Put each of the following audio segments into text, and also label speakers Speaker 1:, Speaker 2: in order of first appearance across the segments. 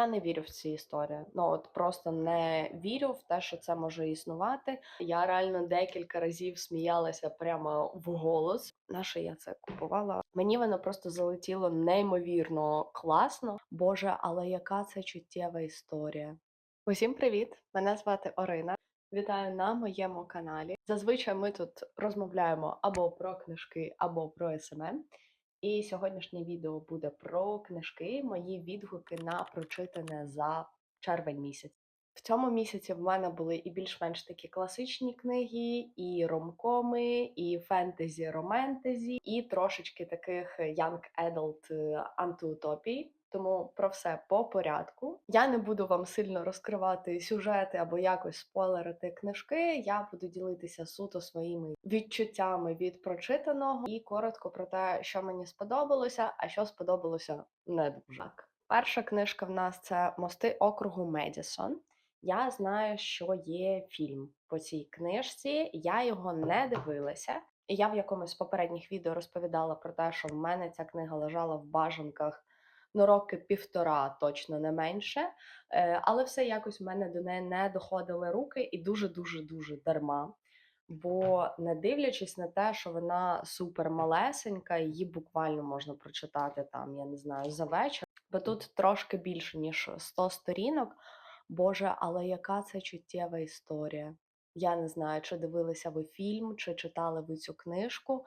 Speaker 1: Я не вірю в ці історії. Ну от просто не вірю в те, що це може існувати. Я реально декілька разів сміялася прямо в голос. Що я це купувала? Мені воно просто залетіло неймовірно класно. Боже, але яка це чуттєва історія? Усім привіт! Мене звати Орина. Вітаю на моєму каналі. Зазвичай ми тут розмовляємо або про книжки, або про СММ. І сьогоднішнє відео буде про книжки, мої відгуки на прочитане за червень місяць. В цьому місяці в мене були і більш-менш такі класичні книги, і ромкоми, і фентезі, роментезі, і трошечки таких young adult е, антиутопій. Тому про все по порядку. Я не буду вам сильно розкривати сюжети або якось спойлерити книжки. Я буду ділитися суто своїми відчуттями від прочитаного і коротко про те, що мені сподобалося, а що сподобалося не дуже. Так. Перша книжка в нас це Мости округу Медісон. Я знаю, що є фільм по цій книжці. Я його не дивилася. Я в якомусь з попередніх відео розповідала про те, що в мене ця книга лежала в бажанках ну, роки півтора, точно не менше. Е, Але все якось в мене до неї не доходили руки, і дуже дуже дуже дарма. Бо не дивлячись на те, що вона супер малесенька, її буквально можна прочитати там, я не знаю, за вечір. Бо тут трошки більше ніж 100 сторінок. Боже, але яка це чуттєва історія? Я не знаю, чи дивилися ви фільм, чи читали ви цю книжку,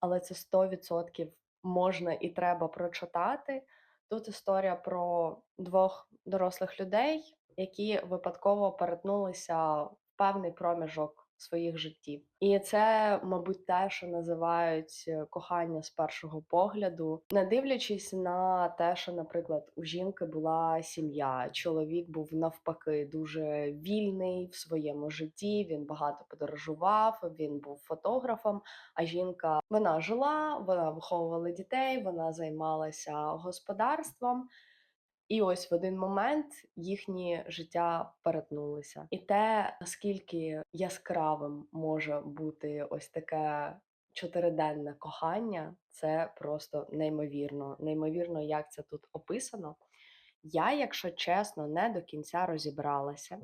Speaker 1: але це 100% можна і треба прочитати. Тут історія про двох дорослих людей, які випадково перетнулися в певний проміжок своїх життів. І це, мабуть, те, що називають е, кохання з першого погляду, не дивлячись на те, що, наприклад, у жінки була сім'я, чоловік був навпаки дуже вільний в своєму житті. Він багато подорожував, він був фотографом. А жінка вона жила, вона виховувала дітей, вона займалася господарством. І ось в один момент їхні життя перетнулися. І те, наскільки яскравим може бути ось таке чотириденне кохання, це просто неймовірно. Неймовірно, як це тут описано. Я, якщо чесно, не до кінця розібралася,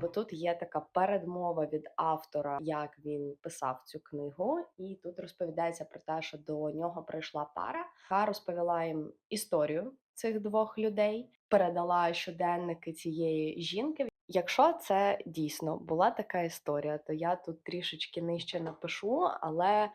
Speaker 1: бо тут є така передмова від автора, як він писав цю книгу, і тут розповідається про те, що до нього прийшла пара, яка розповіла їм історію цих двох людей, передала щоденники цієї жінки. Якщо це дійсно була така історія, то я тут трішечки нижче напишу, але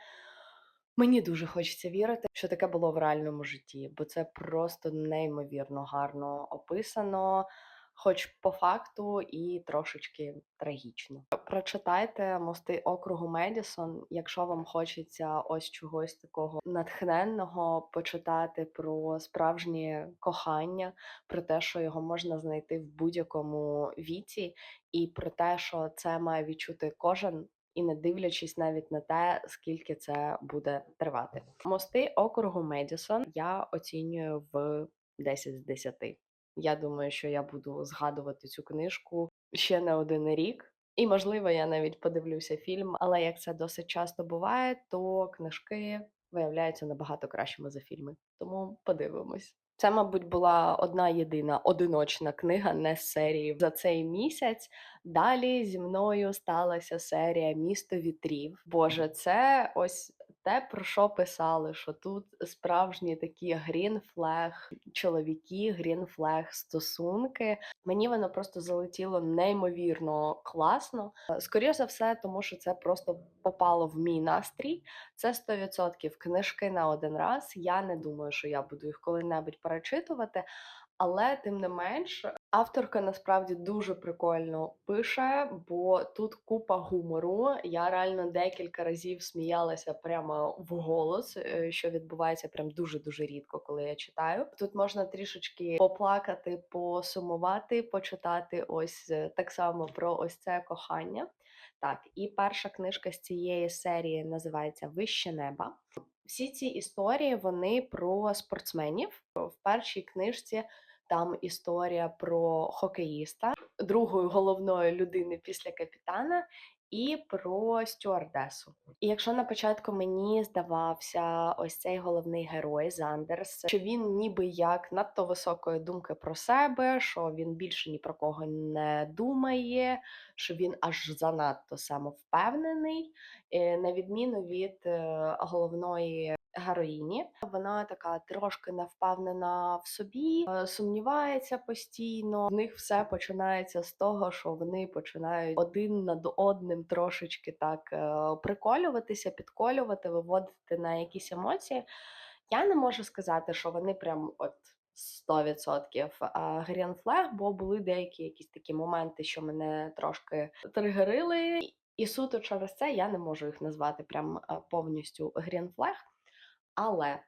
Speaker 1: мені дуже хочеться вірити, що таке було в реальному житті, бо це просто неймовірно гарно описано хоч по факту і трошечки трагічно. Прочитайте мости округу Медісон, якщо вам хочеться ось чогось такого натхненного почитати про справжнє кохання, про те, що його можна знайти в будь-якому віці, і про те, що це має відчути кожен. І не дивлячись навіть на те, скільки це буде тривати. Мости округу Медісон я оцінюю в 10 з 10. Я думаю, що я буду згадувати цю книжку ще не один рік. І, можливо, я навіть подивлюся фільм, але як це досить часто буває, то книжки виявляються набагато кращими за фільми. Тому подивимось. Це, мабуть, була одна єдина одиночна книга, не з серії за цей місяць. Далі зі мною сталася серія Місто вітрів. Боже, це ось те, про що писали, що тут справжні такі грінфлег чоловіки, грінфлег стосунки. Мені воно просто залетіло неймовірно класно. Скоріше за все, тому що це просто попало в мій настрій. Це 100% книжки на один раз. Я не думаю, що я буду їх коли-небудь перечитувати. Але тим не менш, авторка насправді дуже прикольно пише, бо тут купа гумору. Я реально декілька разів сміялася прямо в голос, е, що відбувається прям дуже дуже рідко, коли я читаю. Тут можна трішечки поплакати, посумувати, почитати ось е, так само про ось це кохання. Так, і перша книжка з цієї серії називається Вище неба. Всі ці історії вони про спортсменів. В першій книжці там історія про хокеїста. другої головної людини після капітана, і про стюардесу. І якщо на початку мені здавався ось цей головний герой Зандерс, що він ніби як надто високої думки про себе, що він більше ні про кого не думає, що він аж занадто самовпевнений, е, на відміну від е, головної героїні. Вона така трошки невпевнена в собі, е, сумнівається постійно. В них все починається з того, що вони починають один над одним трошечки так е, приколюватися, підколювати, виводити на якісь емоції. Я не можу сказати, що вони прям от 100% Green Flag, бо були деякі якісь такі моменти, що мене трошки тригерили. І суто через це я не можу їх назвати прям е, повністю Flag. Але е,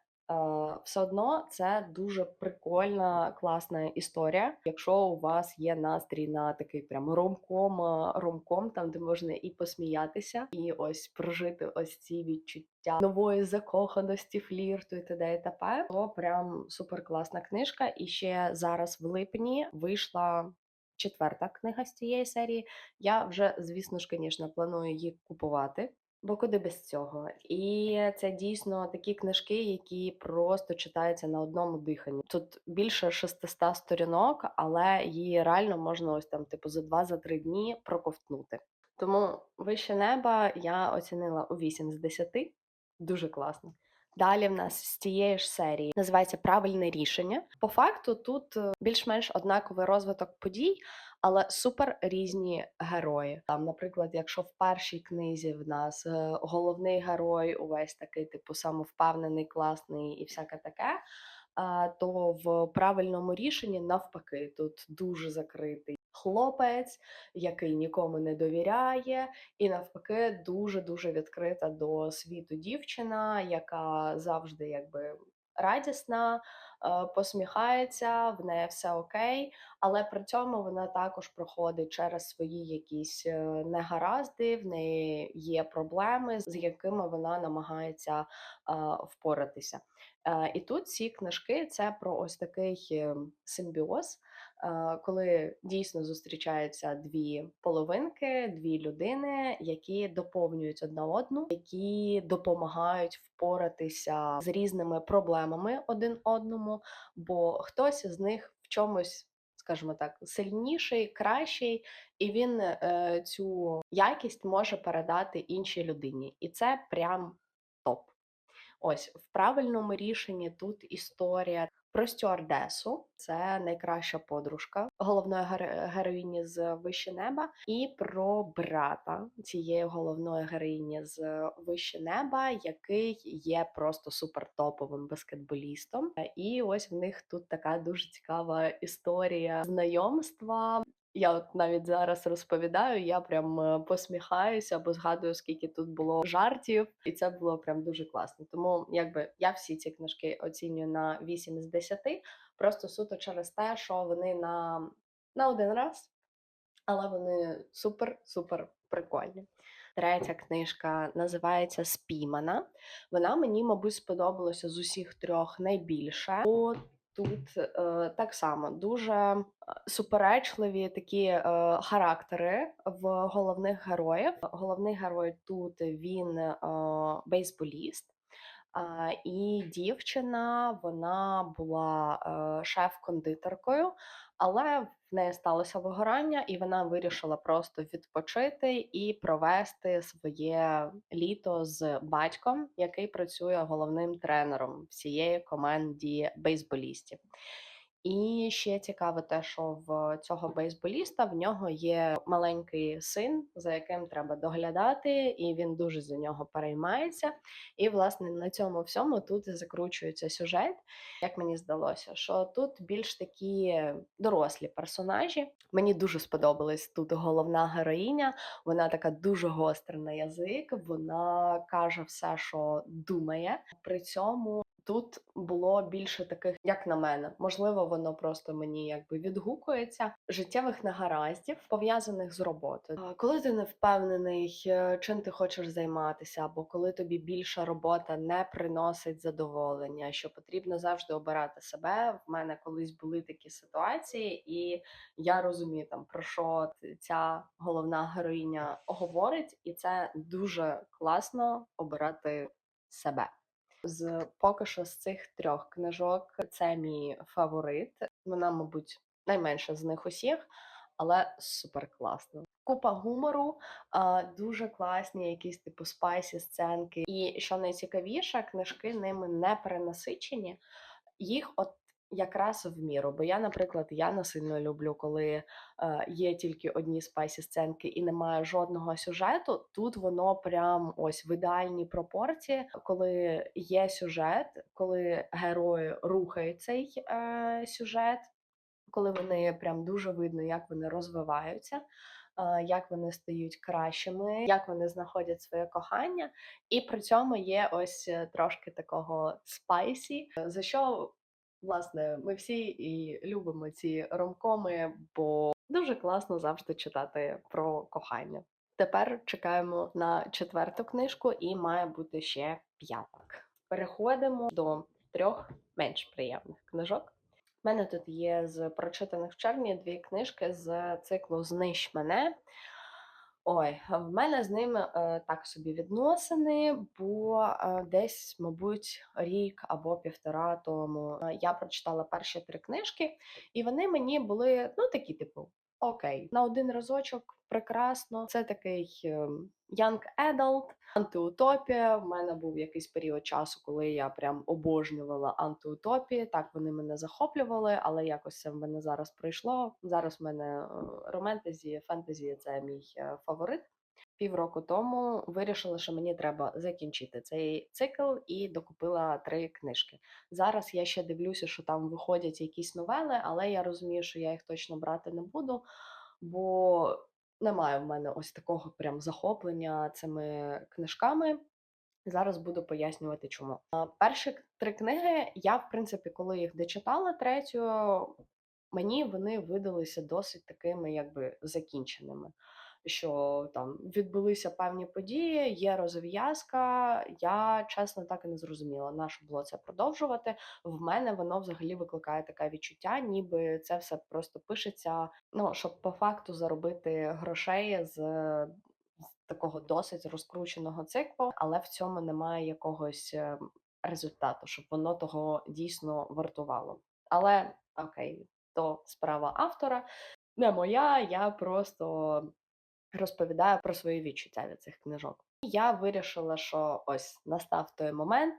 Speaker 1: все одно це дуже прикольна, класна історія. Якщо у вас є настрій на такий прям ромком, е, ромком, там де можна і посміятися, і ось прожити ось ці відчуття нової закоханості, флірту і т.д. і т.п., то прям супер класна книжка. І ще зараз в липні вийшла. Четверта книга з цієї серії. Я вже, звісно ж, звісно, планую її купувати. Бо куди без цього? І це дійсно такі книжки, які просто читаються на одному диханні. Тут більше 600 сторінок, але її реально можна ось там, типу, за 2-3 дні проковтнути. Тому вище неба я оцінила у 8 з 10. Дуже класно. Далі в нас з тієї ж серії називається Правильне рішення. По факту тут е, більш-менш однаковий розвиток подій, але супер різні герої. Там, наприклад, якщо в першій книзі в нас е, головний герой увесь такий, типу, самовпевнений, класний і всяке таке. То в правильному рішенні навпаки, тут дуже закритий хлопець, який нікому не довіряє, і навпаки, дуже дуже відкрита до світу дівчина, яка завжди якби радісна, посміхається, в неї все окей, але при цьому вона також проходить через свої якісь е, негаразди, в неї є проблеми, з якими вона намагається е, впоратися. Е, І тут ці книжки це про ось такий е, симбіоз, е, коли дійсно зустрічаються дві половинки, дві людини, які доповнюють одна одну, які допомагають впоратися з різними проблемами один одному, бо хтось з них в чомусь. Скажімо так, сильніший, кращий, і він е, цю якість може передати іншій людині, і це прям топ. Ось в правильному рішенні тут історія про стюардесу, це найкраща подружка головної геро- героїні з Вище неба, і про брата цієї головної героїні з Вище неба, який є просто супертоповим баскетболістом. Е, І ось в них тут така дуже цікава історія знайомства. Я от навіть зараз розповідаю, я прям е, посміхаюся, бо згадую, скільки тут було жартів, і це було прям дуже класно. Тому якби я всі ці книжки оцінюю на 8 з 10, просто суто через те, що вони на, на один раз, але вони супер-супер прикольні. Третя книжка називається Спіймана. Вона мені, мабуть, сподобалася з усіх трьох найбільше. Бо тут е, так само дуже е, суперечливі такі е, характери в головних героїв. Головний герой тут він е, бейсболіст. А, і дівчина вона була е, шеф-кондитеркою, але в неї сталося вигорання, і вона вирішила просто відпочити і провести своє літо з батьком, який працює головним тренером всієї команді бейсболістів. І ще цікаве те, що в цього бейсболіста в нього є маленький син, за яким треба доглядати, і він дуже за нього переймається. І, власне, на цьому всьому тут закручується сюжет. Як мені здалося, що тут більш такі дорослі персонажі. Мені дуже сподобалась тут головна героїня. Вона така дуже гостра на язик. Вона каже все, що думає. При цьому Тут було більше таких, як на мене, можливо, воно просто мені якби відгукується життєвих негараздів, пов'язаних з роботою. Коли ти не впевнений, е, чим ти хочеш займатися, або коли тобі більша робота не приносить задоволення, що потрібно завжди обирати себе. В мене колись були такі ситуації, і я розумію там про що ця головна героїня говорить, і це дуже класно обирати себе. З поки що з цих трьох книжок це мій фаворит. Вона, мабуть, найменша з них усіх, але супер класно. Купа гумору, дуже класні, якісь типу спайсі сценки. І що найцікавіше, книжки ними не перенасичені. Їх от якраз в міру. Бо я, наприклад, я не сильно люблю, коли е, є тільки одні спайсі сценки і немає жодного сюжету. Тут воно прям ось в ідеальній пропорції, коли є сюжет, коли герої рухають цей е, сюжет, коли вони прям дуже видно, як вони розвиваються. е, Як вони стають кращими, як вони знаходять своє кохання, і при цьому є ось е, трошки такого спайсі, за що власне ми всі і любимо ці ромкоми, бо дуже класно завжди читати про кохання. Тепер чекаємо на четверту книжку, і має бути ще п'яток. Переходимо до трьох менш приємних книжок. У мене тут є з прочитаних в червні дві книжки з циклу Знищ мене. Ой, в мене з ними е, так собі відносини, бо е, десь, мабуть, рік або півтора тому е, я прочитала перші три книжки, і вони мені були ну такі, типу, окей, на один разочок прекрасно. Це такий е, young adult, антиутопія. В мене був якийсь період часу, коли я прям обожнювала антиутопії. Так вони мене захоплювали, але якось це в мене зараз пройшло. Зараз в мене е, романтезі, фентезі це мій е, фаворит. Півроку тому вирішила, що мені треба закінчити цей цикл і докупила три книжки. Зараз я ще дивлюся, що там виходять якісь новели, але я розумію, що я їх точно брати не буду, бо немає в мене ось такого прям захоплення цими книжками. Зараз буду пояснювати, чому. Перші три книги я, в принципі, коли їх дочитала третю, мені вони видалися досить такими, якби закінченими. Що там відбулися певні події, є розв'язка. Я чесно так і не зрозуміла, на що було це продовжувати. В мене воно взагалі викликає таке відчуття, ніби це все просто пишеться. Ну щоб по факту заробити грошей з такого досить розкрученого циклу, але в цьому немає якогось е, результату, щоб воно того дійсно вартувало. Але окей, то справа автора, не моя. Я просто розповідаю про свої відчуття від цих книжок. Я вирішила, що ось настав той момент.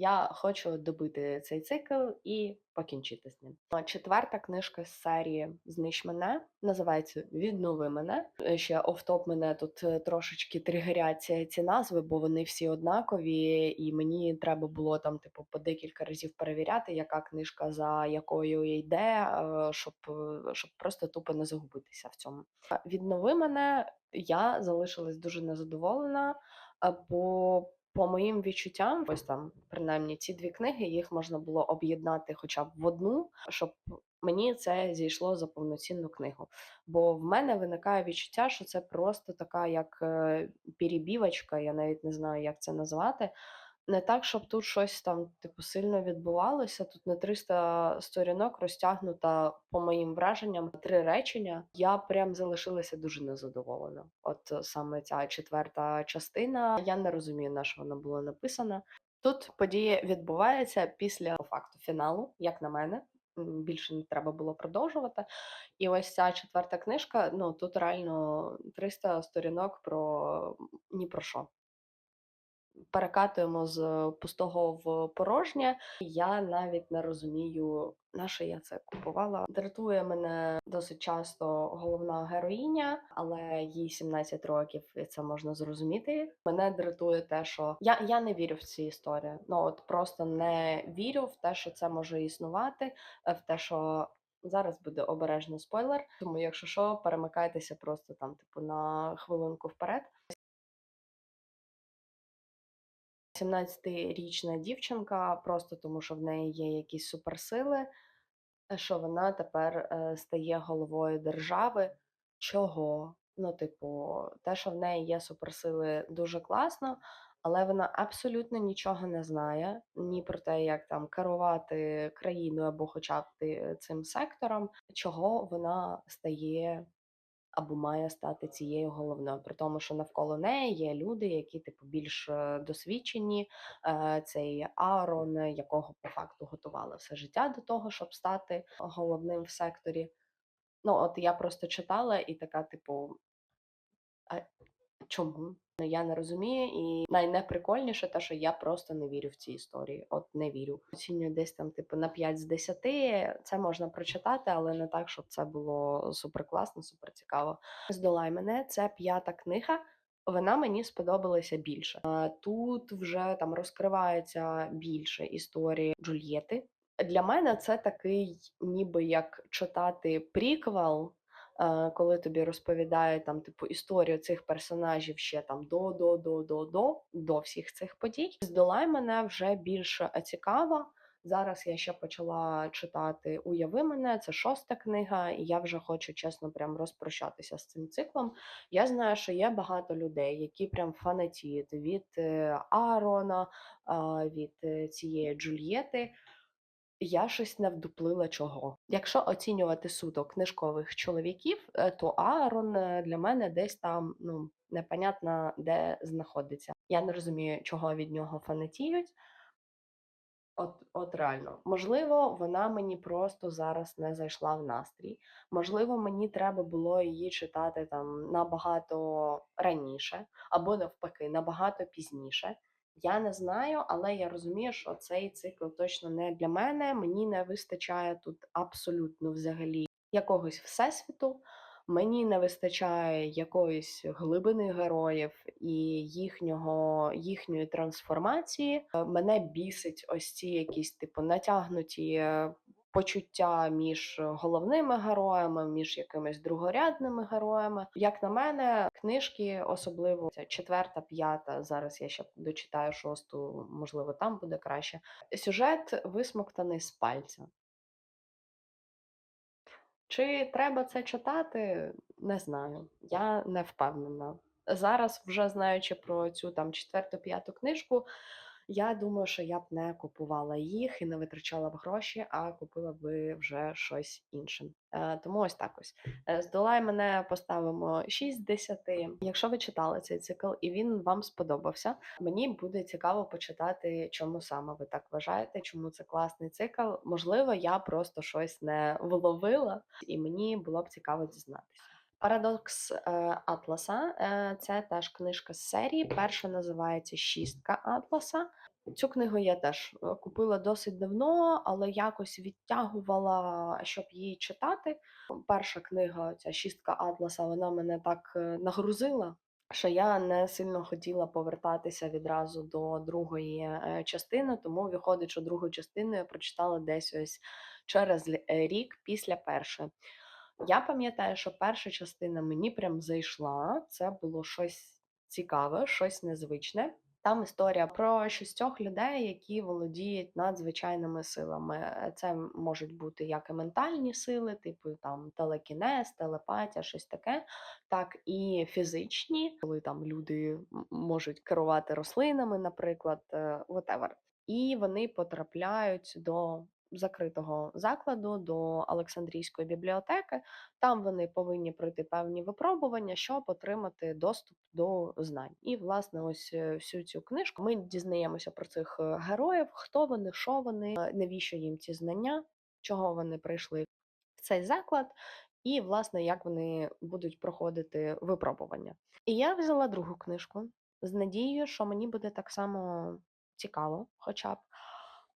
Speaker 1: Я хочу добити цей цикл і покінчити з ним. Четверта книжка з серії Знищ мене називається Віднови мене. Е, Ще офтоп мене тут е, трошечки тригерять ці назви, бо вони всі однакові, і мені треба було там, типу, по декілька разів перевіряти, яка книжка за якою йде, е, щоб, щоб просто тупо не загубитися в цьому. Віднови мене я залишилась дуже незадоволена, бо по моїм відчуттям, ось там, принаймні, ці дві книги їх можна було об'єднати хоча б в одну, щоб мені це зійшло за повноцінну книгу. Бо в мене виникає відчуття, що це просто така як е, перебівочка, я навіть не знаю, як це назвати. Не так, щоб тут щось там, типу, сильно відбувалося. Тут на 300 сторінок розтягнута, по моїм враженням, три речення. Я прям залишилася дуже незадоволена. От е, саме ця четверта частина. Я не розумію, на що вона була написана. Тут подія відбувається після факту фіналу, як на мене. Більше не треба було продовжувати. І ось ця четверта книжка. Ну тут реально 300 сторінок про ні про що перекатуємо з пустого в порожнє. Я навіть не розумію, на що я це купувала. Дратує мене досить часто головна героїня, але їй 17 років, і це можна зрозуміти. Мене дратує те, що я, я не вірю в ці історії. Ну от просто не вірю в те, що це може існувати, е, в те, що. Зараз буде обережний спойлер, тому якщо що, перемикайтеся просто там, типу, на хвилинку вперед. 17-річна дівчинка, просто тому що в неї є якісь суперсили, е, що вона тепер е, стає головою держави. Чого? Ну, типу, те, що в неї є суперсили, дуже класно, але вона абсолютно нічого не знає ні про те, як там керувати країною або хоча б ти- цим сектором, чого вона стає або має стати цією головною, при тому, що навколо неї є люди, які типу більш е, досвідчені. Е, Цей Аарон, е, якого по факту готували все життя до того, щоб стати головним в секторі. Ну, от я просто читала і така, типу, а чому? Ну, я не розумію, і найнеприкольніше те, що я просто не вірю в ці історії. От не вірю. Оцінюю десь там, типу, на 5 з 10. Це можна прочитати, але не так, щоб це було супер класно, супер цікаво. Здолай мене, це п'ята книга. Вона мені сподобалася більше. Тут вже там розкривається більше історії Джульєти. Для мене це такий, ніби як читати приквел коли тобі розповідають там, типу, історію цих персонажів ще там до, до, до, до, до, до всіх цих подій. Здолай мене вже більш е, цікаво. Зараз я ще почала читати Уяви мене, це шоста книга, і я вже хочу чесно прям розпрощатися з цим циклом. Я знаю, що є багато людей, які прям фанатіють від е, Аарона, від е, цієї Джульєти. Я щось не вдуплила чого. Якщо оцінювати суто книжкових чоловіків, е, то Аарон е, для мене десь там ну непонятно де знаходиться. Я не розумію, чого від нього фанатіють. От, от реально, можливо, вона мені просто зараз не зайшла в настрій. Можливо, мені треба було її читати там набагато раніше, або навпаки, набагато пізніше. Я не знаю, але я розумію, що цей цикл точно не для мене. Мені не вистачає тут абсолютно взагалі якогось всесвіту. Мені не вистачає якоїсь глибини героїв і їхнього, їхньої трансформації. Е, Мене бісить ось ці якісь типу натягнуті е, почуття між головними героями, між якимись другорядними героями. Як на мене, книжки, особливо четверта, п'ята. Зараз я ще дочитаю шосту, можливо, там буде краще. Сюжет висмоктаний з пальця. Чи треба це читати? Не знаю. Я не впевнена. Зараз, вже знаючи про цю там четверту, п'яту книжку, я думаю, що я б не купувала їх і не витрачала б гроші, а купила би вже щось інше. Е, тому ось так ось. Е, Здолай мене поставимо 6 з 10. Якщо ви читали цей цикл і він вам сподобався, мені буде цікаво почитати, чому саме ви так вважаєте, чому це класний цикл. Можливо, я просто щось не вловила, і мені було б цікаво дізнатися. Парадокс е, Атласа е, це теж книжка з серії. Перша називається Шістка Атласа. Цю книгу я теж е, купила досить давно, але якось відтягувала, щоб її читати. Перша книга, ця шістка Атласа, вона мене так нагрузила, що я не сильно хотіла повертатися відразу до другої частини, тому виходить, що другу частину я прочитала десь ось через рік після першої. Я пам'ятаю, що перша частина мені прям зайшла. Це було щось цікаве, щось незвичне. Там історія про шістьох людей, які володіють надзвичайними силами. Е, Це можуть бути як і ментальні сили, типу там телекінез, телепатія, щось таке, так і фізичні, коли там люди можуть керувати рослинами, наприклад, е, whatever. І вони потрапляють до закритого закладу, до Олександрійської бібліотеки. Там вони повинні пройти певні випробування, щоб отримати доступ до знань. І, власне, ось е, всю цю книжку ми дізнаємося про цих е, героїв, хто вони, що вони, е, навіщо їм ці знання, чого вони прийшли в цей заклад, і, власне, як вони будуть проходити випробування. І я взяла другу книжку з надією, що мені буде так само цікаво, хоча б.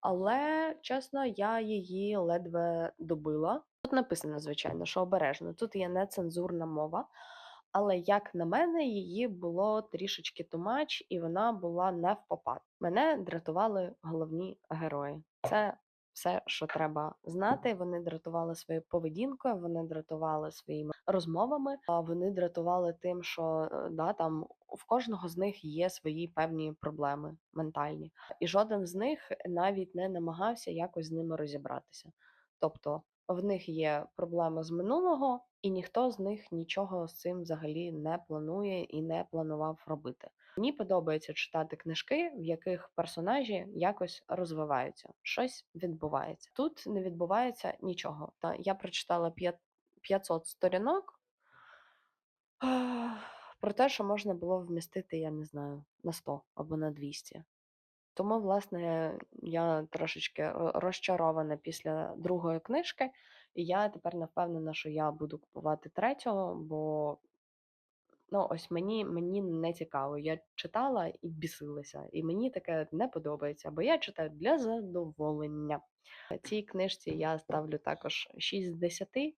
Speaker 1: Але, чесно, я її ледве добила. Тут написано, звичайно, що обережно. Тут є нецензурна мова, але, як на мене, її було трішечки тумач, і вона була не в попад. Мене дратували головні герої. Це все, що треба знати. Вони дратували своєю поведінкою, вони дратували своїми розмовами, а вони дратували тим, що е, да, там в кожного з них є свої певні проблеми ментальні, і жоден з них навіть не намагався якось з ними розібратися. Тобто в них є проблеми з минулого, і ніхто з них нічого з цим взагалі не планує і не планував робити. Мені подобається читати книжки, в яких персонажі якось розвиваються, щось відбувається. Тут не відбувається нічого. Та я прочитала 500 сторінок про те, що можна було вмістити, я не знаю, на 100 або на 200. Тому, власне, я трошечки розчарована після другої книжки, і я тепер не впевнена, що я буду купувати третього, бо ну, ось мені, мені не цікаво. Я читала і бісилася, і мені таке не подобається, бо я читаю для задоволення. Цій книжці я ставлю також 6 з 10, е,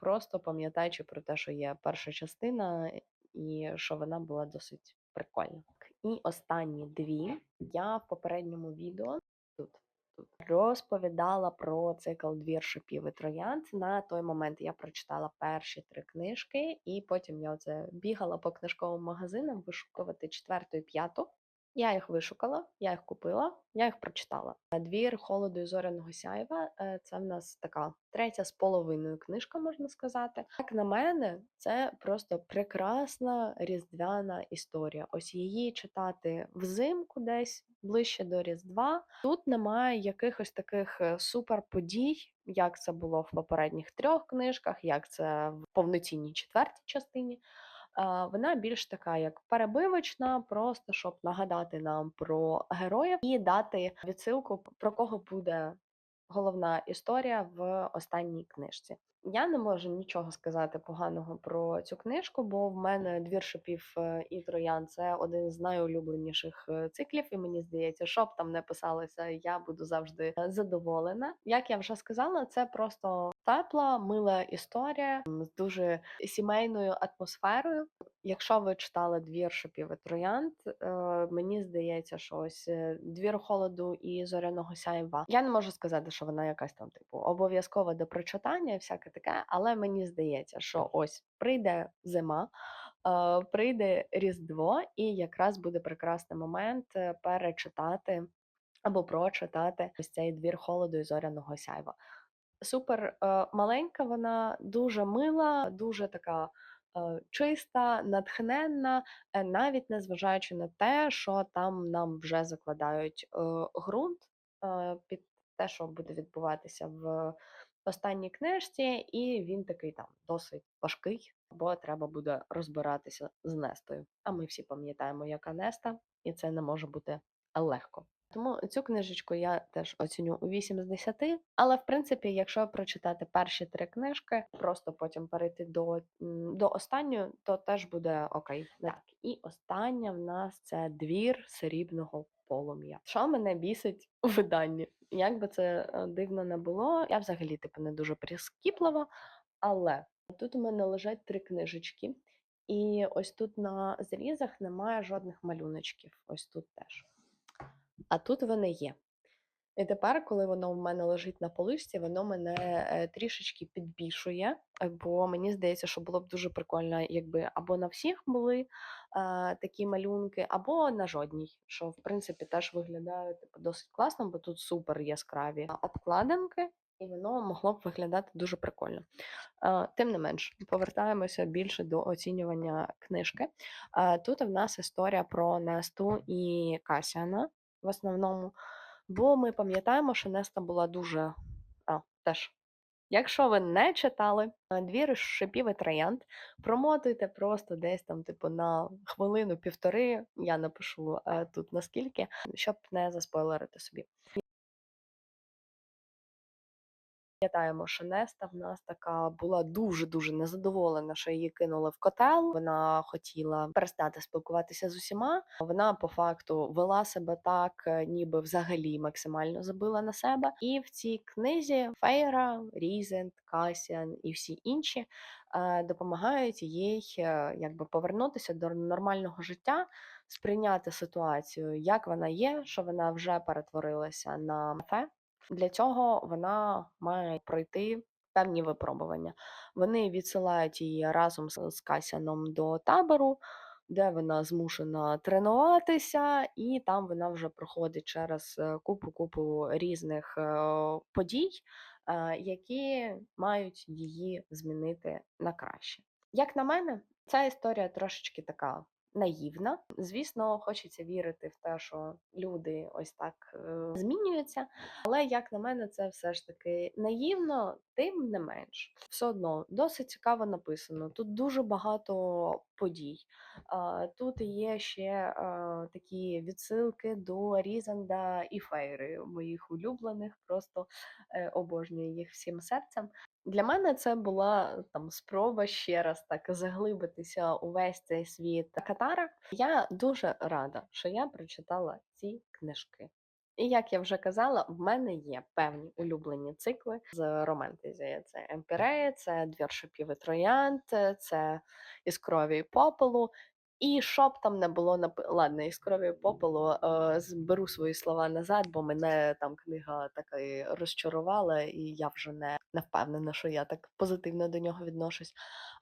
Speaker 1: просто пам'ятаючи про те, що є перша частина, і що вона була досить прикольна. І останні дві я в попередньому відео тут, тут розповідала про цикл двір шипів і троянд. На той момент я прочитала перші три книжки, і потім я оце бігала по книжковим магазинам вишукувати четверту і п'яту. Я їх вишукала, я їх купила, я їх прочитала. Двір холоду і зоряного сяйва е, це в нас така третя з половиною книжка, можна сказати. Як на мене, це просто прекрасна різдвяна історія. Ось її читати взимку десь ближче до Різдва. Тут немає якихось таких е, суперподій, як це було в попередніх трьох книжках, як це в повноцінній четвертій частині. Вона більш така, як перебивочна, просто щоб нагадати нам про героїв і дати відсилку, про кого буде головна історія в останній книжці. Я не можу нічого сказати поганого про цю книжку, бо в мене двір шипів е, і троян це один з найулюбленіших е, циклів, і мені здається, що б там не писалося, я буду завжди е, задоволена. Як я вже сказала, це просто тепла, мила історія з дуже сімейною атмосферою. Якщо ви читали двір шипів і троянд, е, мені здається, що ось е, двір холоду і зоряного сяйва. Я не можу сказати, що вона якась там, типу, обов'язкова до прочитання, і всяке таке, але мені здається, що ось прийде зима. е, Прийде Різдво, і якраз буде прекрасний момент перечитати або прочитати ось цей двір холоду і зоряного сяйва. Супер маленька вона, дуже мила, дуже така чиста, натхненна, е, навіть незважаючи на те, що там нам вже закладають е, ґрунт е, під те, що буде відбуватися в останній книжці, і він такий там досить важкий, бо треба буде розбиратися з Нестою. А ми всі пам'ятаємо, яка Неста, і це не може бути легко. Тому цю книжечку я теж оціню у 8 з 10. Але, в принципі, якщо прочитати перші три книжки, просто потім перейти до, до останньої, то теж буде окей. Так, і остання в нас це двір срібного полум'я. Що мене бісить у виданні? Як би це е, дивно не було, я взагалі типу не дуже прискіплива, але тут у мене лежать три книжечки. І ось тут на зрізах немає жодних малюночків. Ось тут теж. А тут вони є. І тепер, коли воно в мене лежить на поличці, воно мене е, трішечки підбішує, бо мені здається, що було б дуже прикольно, якби або на всіх були е, такі малюнки, або на жодній, що в принципі теж виглядає типу, досить класно, бо тут супер яскраві обкладинки, і воно могло б виглядати дуже прикольно. Е, Тим не менш, повертаємося більше до оцінювання книжки. Е, Тут в нас історія про Несту і Касіана в основному. Бо ми пам'ятаємо, що Неста була дуже а, теж. Якщо ви не читали двіри двір шипів і троянд, промотуйте просто десь там, типу, на хвилину-півтори. Я напишу е, тут наскільки, щоб не заспойлерити собі. Пам'ятаємо, що Неста в нас така була дуже-дуже незадоволена, що її кинули в котел. Вона хотіла перестати спілкуватися з усіма. Вона по факту вела себе так, е, ніби взагалі максимально забила на себе. І в цій книзі Фейра, Різент, Касіан і всі інші е, допомагають їй е, якби повернутися до нормального життя, сприйняти ситуацію, як вона є, що вона вже перетворилася на фе. Для цього вона має пройти певні випробування. Вони відсилають її разом з Касяном до табору, де вона змушена тренуватися, і там вона вже проходить через е, купу-купу різних е, подій, е, які мають її змінити на краще. Як на мене, ця історія трошечки така наївна. Звісно, хочеться вірити в те, що люди ось так е, змінюються. Але як на мене, це все ж таки наївно, тим не менш. Все одно досить цікаво написано. Тут дуже багато подій. Тут є ще а, такі відсилки до Різанда і Фейри, моїх улюблених, просто е, обожнюю їх всім серцем. Для мене це була там спроба ще раз так заглибитися у весь цей світ Катара. Я дуже рада, що я прочитала ці книжки. І як я вже казала, в мене є певні улюблені цикли з романтизі. Це Емпірея, це Двір шипів і троянд, це Іскрові попелу. І щоб там не було нап... Ладно, іскрові попелу, е, зберу свої слова назад, бо мене там книга така розчарувала, і я вже не, не впевнена, що я так позитивно до нього відношусь.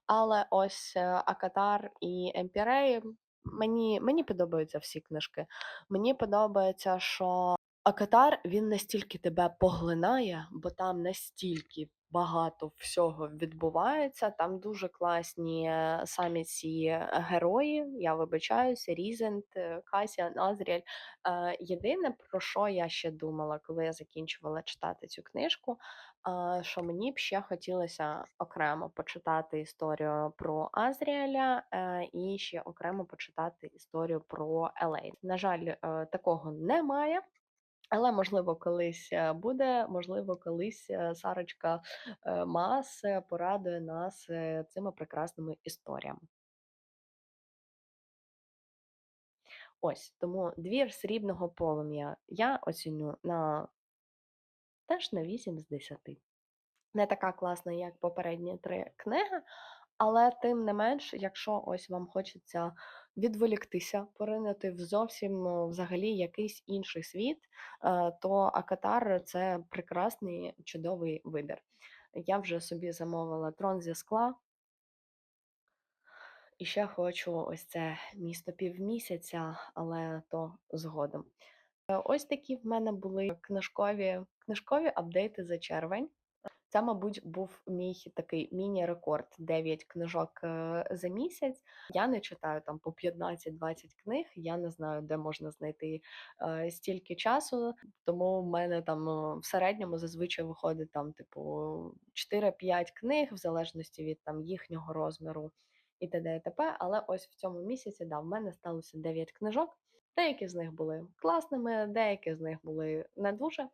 Speaker 1: Але ось е, Акатар і Емпірей, мені, мені подобаються всі книжки. Мені подобається, що Акатар він настільки тебе поглинає, бо там настільки багато всього відбувається. Там дуже класні е, самі ці е, герої. Я вибачаюся, Різент, е, Касіан, Азріель. Е, Єдине, про що я ще думала, коли я закінчувала читати цю книжку, що мені б ще хотілося окремо почитати історію про Азріеля е, і ще окремо почитати історію про Елейн. На жаль, такого немає. Але, можливо, колись е, буде, можливо, колись е, Сарочка е, Мас порадує нас цими прекрасними історіями. Ось тому двір срібного полум'я я оціню на теж на 8 з 10. Не така класна, як попередні три книги, але тим не менш, якщо ось вам хочеться відволіктися, поринути в зовсім е, взагалі якийсь інший світ, е, то Акатар це прекрасний чудовий вибір. Я вже собі замовила трон зі скла. І ще хочу ось це місто півмісяця, але то згодом. Е, Ось такі в мене були книжкові, книжкові апдейти за червень. Це, мабуть, був мій такий міні-рекорд 9 книжок е, за місяць. Я не читаю там по 15-20 книг. Я не знаю, де можна знайти е, стільки часу. Тому в мене там е, в середньому зазвичай виходить там, типу, 4-5 книг, в залежності від там їхнього розміру і т.д. і т.п. Але ось в цьому місяці да, в мене сталося 9 книжок. Деякі з них були класними, деякі з них були не дуже.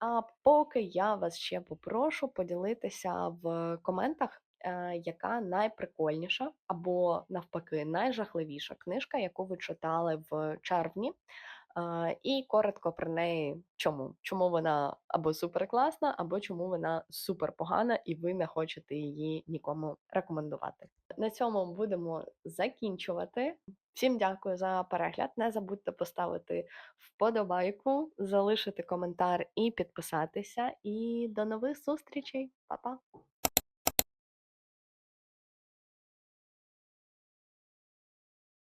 Speaker 1: А поки я вас ще попрошу поділитися в коментах, е, яка найприкольніша або навпаки найжахливіша книжка, яку ви читали в червні. І коротко про неї, чому? Чому вона або суперкласна, або чому вона суперпогана, і ви не хочете її нікому рекомендувати. На цьому будемо закінчувати. Всім дякую за перегляд. Не забудьте поставити вподобайку, залишити коментар і підписатися. І до нових зустрічей, Па-па!